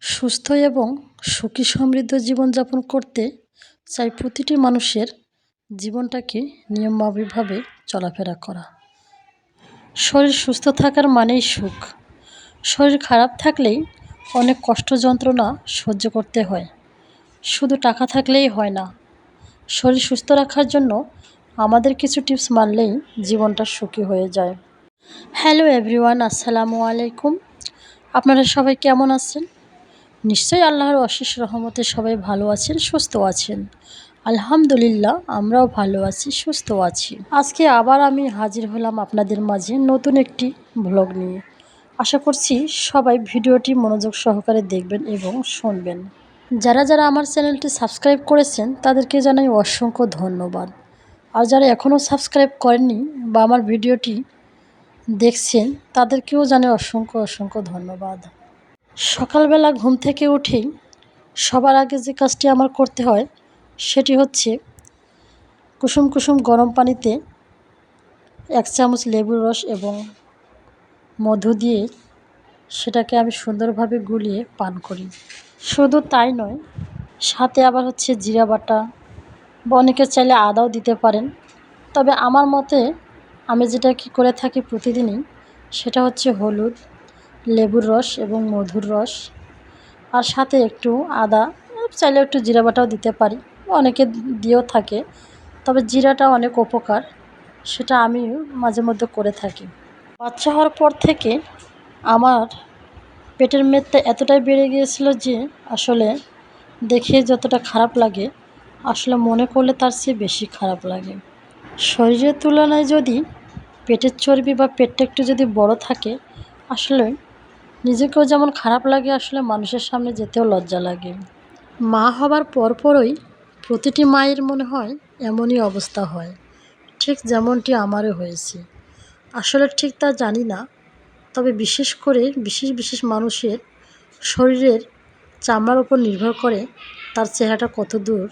সুস্থ এবং সুখী সমৃদ্ধ জীবনযাপন করতে চাই প্রতিটি মানুষের জীবনটাকে নিয়মভাবে চলাফেরা করা। শরীর সুস্থ থাকার মানেই সুখ। শরীর খারাপ থাকলেই অনেক কষ্ট যন্ত্রণা সহ্য করতে হয়। শুধু টাকা থাকলেই হয় না। শরীর সুস্থ রাখার জন্য আমাদের কিছু টিপস মানলেই জীবনটা সুখী হয়ে যায়। হ্যালো এভরিওয়ান, আসসালামু আলাইকুম। আপনারা সবাই কেমন আছেন? নিশ্চয়ই আল্লাহর অশেষ রহমতে সবাই ভালো আছেন, সুস্থ আছেন। আলহামদুলিল্লাহ, আমরাও ভালো আছি, সুস্থ আছি। আজকে আবার আমি হাজির হলাম আপনাদের মাঝে নতুন একটি ব্লগ নিয়ে। আশা করছি সবাই ভিডিওটি মনোযোগ সহকারে দেখবেন এবং শুনবেন। যারা যারা আমার চ্যানেলটি সাবস্ক্রাইব করেছেন, তাদেরকে জানাই অসংখ্য ধন্যবাদ। আর যারা এখনও সাবস্ক্রাইব করেননি বা আমার ভিডিওটি দেখছেন, তাদেরকেও জানাই অসংখ্য অসংখ্য ধন্যবাদ। সকালবেলা ঘুম থেকে উঠেই সবার আগে যে কাজটি আমার করতে হয়, সেটি হচ্ছে কুসুম কুসুম গরম পানিতে এক চামচ লেবুর রস এবং মধু দিয়ে সেটাকে আমি সুন্দরভাবে গুলিয়ে পান করি। শুধু তাই নয়, সাথে আবার হচ্ছে জিরা বাটা বা অনেকে চাইলে আদাও দিতে পারেন। তবে আমার মতে আমি যেটা কি করে থাকি প্রতিদিনই, সেটা হচ্ছে হলুদ লেবুর রস এবং মধুর রস। আর সাথে একটু আদা, চাইলে একটু জিরা বাটাও দিতে পারি। অনেকে দিয়েও থাকে, তবে জিরাটা অনেক উপকার, সেটা আমি মাঝে মধ্যে করে থাকি। বাচ্চা হওয়ার পর থেকে আমার পেটের মেদটা এতটাই বেড়ে গিয়েছিল যে, আসলে দেখে যতটা খারাপ লাগে, আসলে মনে করলে তার চেয়ে বেশি খারাপ লাগে। শরীরের তুলনায় যদি পেটের চর্বি বা পেটটা একটু যদি বড় থাকে, আসলে নিজেকেও যেমন খারাপ লাগে, আসলে মানুষের সামনে যেতেও লজ্জা লাগে। মা হবার পরপরই প্রতিটি মায়ের মনে হয় এমনই অবস্থা হয়, ঠিক যেমনটি আমারও হয়েছে। আসলে ঠিক তা জানি না, তবে বিশেষ করে বিশেষ বিশেষ মানুষের শরীরের চামড়ার উপর নির্ভর করে তার চেহারাটা কত দূর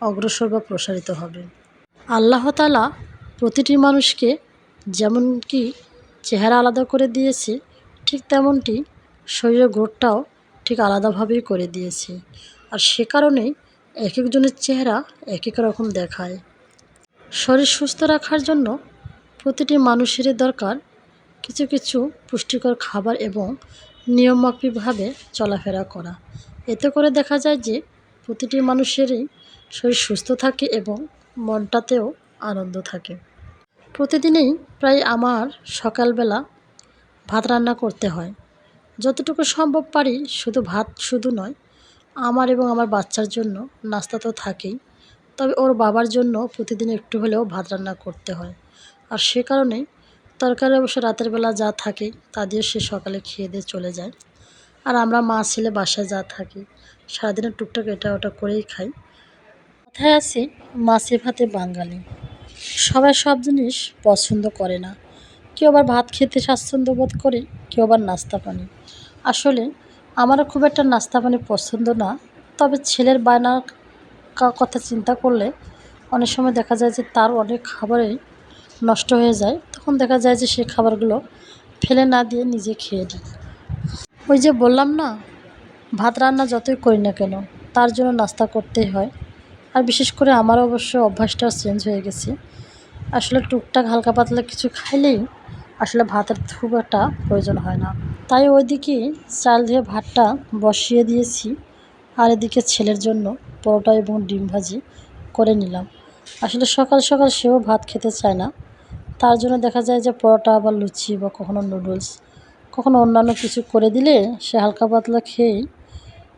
অগ্রসর বা প্রসারিত হবে। আল্লাহ তালা প্রতিটি মানুষকে যেমন কি চেহারা আলাদা করে দিয়েছে ঠিক তেমনটি শরীরের গ্রোথটাও ঠিক আলাদাভাবেই করে দিয়েছে। আর সে কারণেই এক একজনের চেহারা এক এক রকম দেখায়। শরীর সুস্থ রাখার জন্য প্রতিটি মানুষেরই দরকার কিছু কিছু পুষ্টিকর খাবার এবং নিয়মমাফিকভাবে চলাফেরা করা। এতে করে দেখা যায় যে প্রতিটি মানুষেরই শরীর সুস্থ থাকে এবং মনটাতেও আনন্দ থাকে। প্রতিদিনই প্রায় আমার সকালবেলা ভাত রান্না করতে হয়। যতটুকু সম্ভব পারি, শুধু ভাত শুধু নয়, আমার এবং আমার বাচ্চার জন্য নাস্তা তো থাকেই। তবে ওর বাবার জন্য প্রতিদিন একটু হলেও ভাত রান্না করতে হয়। আর সে কারণেই তরকারি অবশ্য রাতের বেলা যা থাকে তা দিয়ে সে সকালে খেয়ে দিয়ে চলে যায়। আর আমরা মা ছেলে বাসায় যা থাকি সারাদিনের টুকটাক এটা ওটা করেই খাই। কথায় আছে মাছে ভাতে বাঙালি। সবাই সব জিনিস পছন্দ করে না। কেউ আবার ভাত খেতে স্বাচ্ছন্দ্য বোধ করে, কেউ আবার নাস্তা পানি। আসলে, আমারও খুব একটা নাস্তা পানি পছন্দ না, তবে ছেলের বায়নার কথা চিন্তা করলে অনেক সময় দেখা যায় যে তার অনেক খাবারই নষ্ট হয়ে যায়। তখন দেখা যায় যে সেই খাবারগুলো ফেলে না দিয়ে নিজে খেয়ে নিই ওই যে বললাম না, ভাত রান্না যতই করি না কেন, তার জন্য নাস্তা করতেই হয়। আর বিশেষ করে আমার অবশ্য অভ্যাসটা চেঞ্জ হয়ে গেছে। আসলে টুকটাক হালকা পাতলা কিছু খাইলেই আসলে ভাতের খুব একটা প্রয়োজন হয় না। তাই ওইদিকে চাল দিয়ে ভাতটা বসিয়ে দিয়েছি আর এদিকে ছেলের জন্য পরোটা এবং ডিম ভাজি করে নিলাম। আসলে সকাল সকাল সেও ভাত খেতে চায় না। তার জন্য দেখা যায় যে পরোটা বা লুচি বা কখনো নুডলস, কখনো অন্যান্য কিছু করে দিলে সে হালকা পাতলা খেয়েই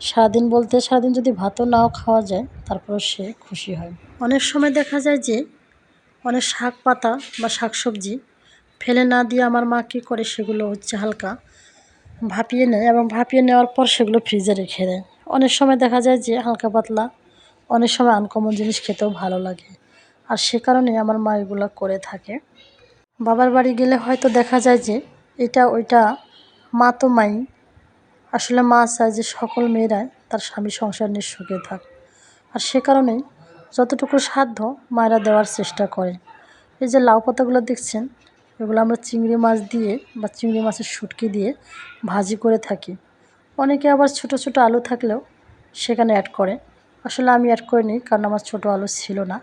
সারাদিন বলতে সারাদিন যদি ভাতও নাও খাওয়া যায় তারপর সে খুশি হয়। অনেক সময় দেখা যায় যে অনেক শাক পাতা বা শাক সবজি ফেলে না দিয়ে আমার মা কী করে সেগুলো হচ্ছে হালকা ভাপিয়ে নেয় এবং ভাপিয়ে নেওয়ার পর সেগুলো ফ্রিজে রেখে দেয়। অনেক সময় দেখা যায় যে হালকা পাতলা, অনেক সময় আনকমন জিনিস খেতেও ভালো লাগে। আর সে কারণে আমার মা এগুলো করে থাকে। বাবার বাড়ি গেলে হয়তো দেখা যায় যে এটা ওইটা মা তো মাই। আসলে মা চায় যে সকল মেয়েরাই তার স্বামী সংসার নিয়ে সুখে থাক। আর সে কারণেই যতটুকু সাধ্য মায়েরা দেওয়ার চেষ্টা করে এই যে লাউ পাতাগুলো দেখছেন, এগুলো আমরা চিংড়ি মাছ দিয়ে বা চিংড়ি মাছের শুটকি দিয়ে ভাজি করে থাকি। অনেকে আবার ছোট ছোট আলু থাকলেও সেখানে অ্যাড করে। আসলে আমি অ্যাড করিনি কারণ আমার ছোট আলু ছিল না।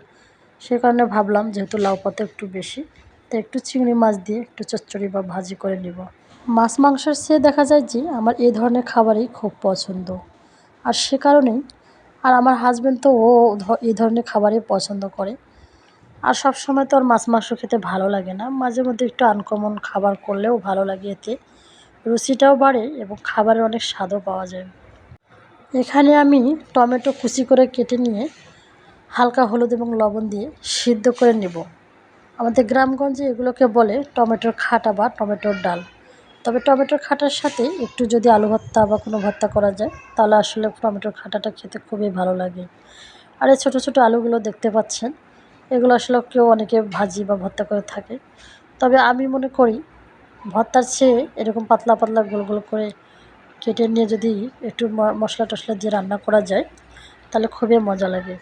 সেই কারণে ভাবলাম যেহেতু লাউ পাতা একটু বেশি তো একটু চিংড়ি মাছ দিয়ে একটু চচ্চড়ি বা ভাজি করে নিব। মাছ মাংসের চেয়ে দেখা যায় যে আমার এই ধরনের খাবারই খুব পছন্দ। আর সে কারণেই আর আমার হাজব্যান্ড তো ও এই ধরনের খাবারই পছন্দ করে। আর সব সময় তো আর মাছ মাংস খেতে ভালো লাগে না। মাঝে মধ্যে একটু আনকমন খাবার করলেও ভালো লাগে এতে। রুচিটাও বাড়ে এবং খাবারের অনেক স্বাদও পাওয়া যায়। এখানে আমি টমেটো কুচি করে কেটে নিয়ে হালকা হলুদ এবং লবণ দিয়ে সিদ্ধ করে নেব। আমাদের গ্রামগঞ্জে এগুলোকে বলে টমেটোর খাটা বা টমেটোর ডাল। তবে টমেটোর খাটার সাথে একটু যদি আলু ভর্তা বা কোনো ভর্তা করা যায়, তাহলে আসলে টমেটোর খাটাটা খেতে খুবই ভালো লাগে। আর এই ছোটো ছোটো আলুগুলো দেখতে পাচ্ছেন, এগুলো আসলে কেউ অনেকে ভাজি বা ভর্তা করে থাকে। তবে আমি মনে করি ভর্তার চেয়ে এরকম পাতলা পাতলা গোল গোল করে কেটে নিয়ে যদি একটু মশলা টশলা দিয়ে রান্না করা যায়, তাহলে খুবই মজা লাগে।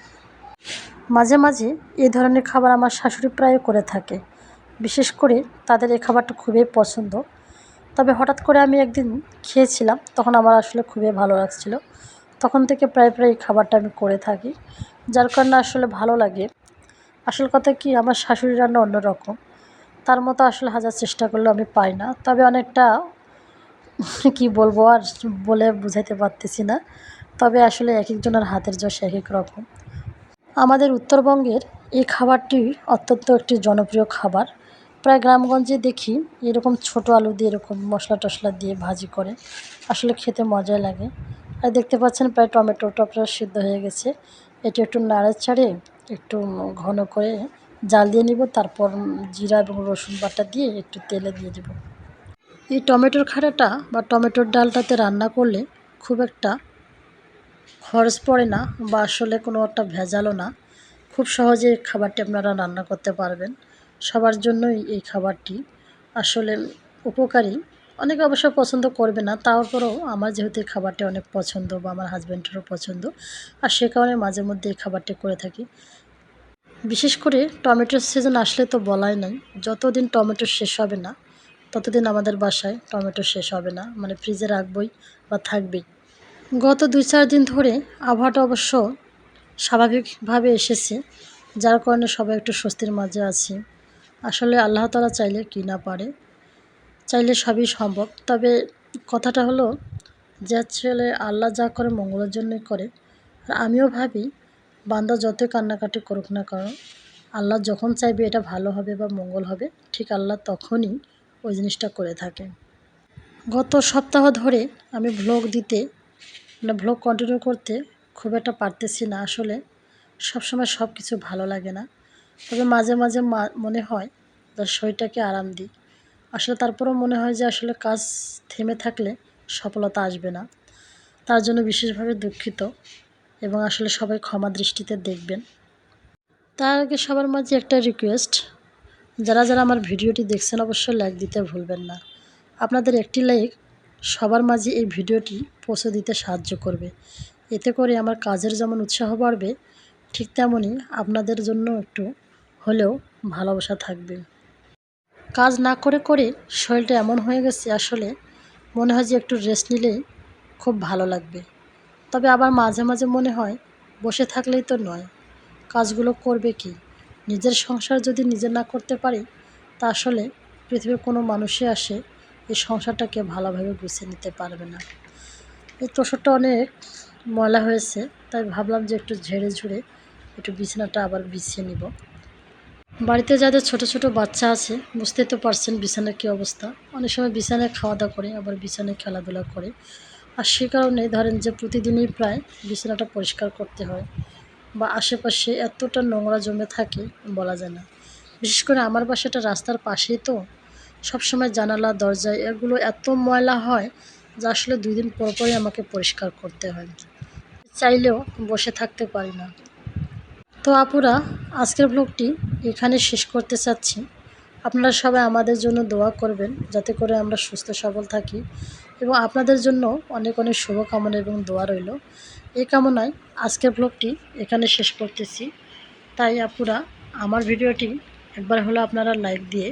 মাঝে মাঝে এই ধরনের খাবার আমার শাশুড়ি প্রায় করে থাকে। বিশেষ করে তাদের এই খাবারটা খুবই পছন্দ। তবে হঠাৎ করে আমি একদিন খেয়েছিলাম, তখন আমার আসলে খুবই ভালো লাগছিল। তখন থেকে প্রায় প্রায় খাবারটা আমি করে থাকি, যার কারণে আসলে ভালো লাগে। আসল কথা কি, আমার শাশুড়ি রান্না অন্যরকম। তার মতো আসলে হাজার চেষ্টা করলেও আমি পাই না। তবে অনেকটা কি বলব আর বলে বুঝাইতে পারতেছি না। তবে আসলে এক একজনের হাতের যশ এক এক রকম। আমাদের উত্তরবঙ্গের এই খাবারটি অত্যন্ত একটি জনপ্রিয় খাবার। প্রায় গ্রামগঞ্জে দেখি এরকম ছোট আলু দিয়ে এরকম মশলা টশলা দিয়ে ভাজি করে। আসলে খেতে মজাই লাগে। আর দেখতে পাচ্ছেন প্রায় টমেটো টপটা সিদ্ধ হয়ে গেছে। এটি একটু নাড়ে ছাড়ে একটু ঘন করে জাল দিয়ে নিব। তারপর জিরা এবং রসুন বাটা দিয়ে একটু তেলে দিয়ে দেব। এই টমেটোর খাড়াটা বা টমেটোর ডালটাতে রান্না করলে খুব একটা খরচ পড়ে না বা আসলে কোনো একটা ভেজালও না। খুব সহজে খাবারটি আপনারা রান্না করতে পারবেন। সবার জন্যই এই খাবারটি। আসলে উপকারী। অনেকে অবশ্য পছন্দ করবে না তারপরেও আমার যেহেতু এই খাবারটি অনেক পছন্দ বা আমার হাজব্যান্ডেরও পছন্দ, আর সে কারণে মাঝে মধ্যে এই খাবারটি করে থাকি। বিশেষ করে টমেটোর সিজন আসলে তো বলাই নাই, যতদিন টমেটো শেষ হবে না, ততদিন আমাদের বাসায় টমেটো শেষ হবে না মানে ফ্রিজে রাখবই বা থাকবেই। গত দুই চার দিন ধরে আবহাওয়াটা অবশ্য স্বাভাবিকভাবে এসেছে, যার কারণে সবাই একটু স্বস্তির মাঝে আছি। আসলে আল্লাহ তালা চাইলে কি না পারে, চাইলে সবই সম্ভব। তবে কথাটা হলো যে, ছেলে আল্লাহ যা করে মঙ্গলের জন্যই করে। আর আমিও ভাবি, বান্দা যতই কান্নাকাটি করুক না কারণ আল্লাহ যখন চাইবে এটা ভালো হবে বা মঙ্গল হবে, ঠিক আল্লাহ তখনই ওই জিনিসটা করে থাকে। গত সপ্তাহ ধরে আমি ভ্লগ দিতে মানে ভ্লগ কন্টিনিউ করতে খুব একটা পারতেছি না। আসলে সবসময় সব কিছু ভালো লাগে না। তবে মাঝে মাঝে মনে হয় তার শরীরটাকে আরাম দিই। আসলে তারপরেও মনে হয় যে আসলে কাজ থেমে থাকলে সফলতা আসবে না। তার জন্য বিশেষভাবে দুঃখিত এবং আসলে সবাই ক্ষমা দৃষ্টিতে দেখবেন। তার আগে সবার মাঝে একটা রিকোয়েস্ট যারা যারা আমার ভিডিওটি দেখছেন অবশ্যই লাইক দিতে ভুলবেন না। আপনাদের একটি লাইক সবার মাঝে এই ভিডিওটি পৌঁছে দিতে সাহায্য করবে। এতে করে আমার কাজের যেমন উৎসাহ বাড়বে, ঠিক তেমনই আপনাদের জন্য একটু হলেও ভালোবাসা থাকবে। কাজ না করে করে শরীরটা এমন হয়ে গেছে আসলে মনে হয় যে একটু রেস্ট নিলেই খুব ভালো লাগবে। তবে আবার মাঝে মাঝে মনে হয় বসে থাকলেই তো নয়। কাজগুলো করবে কি? নিজের সংসার যদি নিজে না করতে পারি, তা আসলে পৃথিবীর কোনো মানুষই আসে এই সংসারটাকে ভালোভাবে গুছিয়ে নিতে পারবে না। এই তোষরটা অনেক ময়লা হয়েছে, তাই ভাবলাম যে একটু ঝেড়ে ঝুড়ে একটু বিছানাটা আবার বিছিয়ে নিব। বাড়িতে যাদের ছোট ছোট বাচ্চা আছে বুঝতে তো পারছেন বিছানার কী অবস্থা। অনেক সময় বিছানায় খাওয়া দাওয়া করে, আবার বিছানায় খেলাধুলা করে। আর সে কারণে ধরেন যে প্রতিদিনই প্রায় বিছানাটা পরিষ্কার করতে হয় বা আশেপাশে এতটা নোংরা জমে থাকে বলা যায় না। বিশেষ করে আমার বাসাটা রাস্তার পাশেই তো। সবসময় জানালা দরজায় এগুলো এত ময়লা হয় যা আসলে দুই দিন পর পরই আমাকে পরিষ্কার করতে হয়। চাইলেও বসে থাকতে পারি না। তো আপুরা, আজকের ব্লগটি এখানে শেষ করতে চাচ্ছি। আপনারা সবাই আমাদের জন্য দোয়া করবেন, যাতে করে আমরা সুস্থ সবল থাকি এবং আপনাদের জন্য অনেক অনেক শুভকামনা এবং দোয়া রইল। এই কামনায় আজকের ব্লগটি এখানে শেষ করতেছি। তাই আপুরা, আমার ভিডিওটি একবার হলো আপনারা লাইক দিয়ে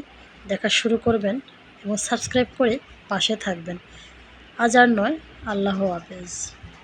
দেখা শুরু করবেন এবং সাবস্ক্রাইব করে পাশে থাকবেন। আজ আর নয়, আল্লাহ হাফেজ।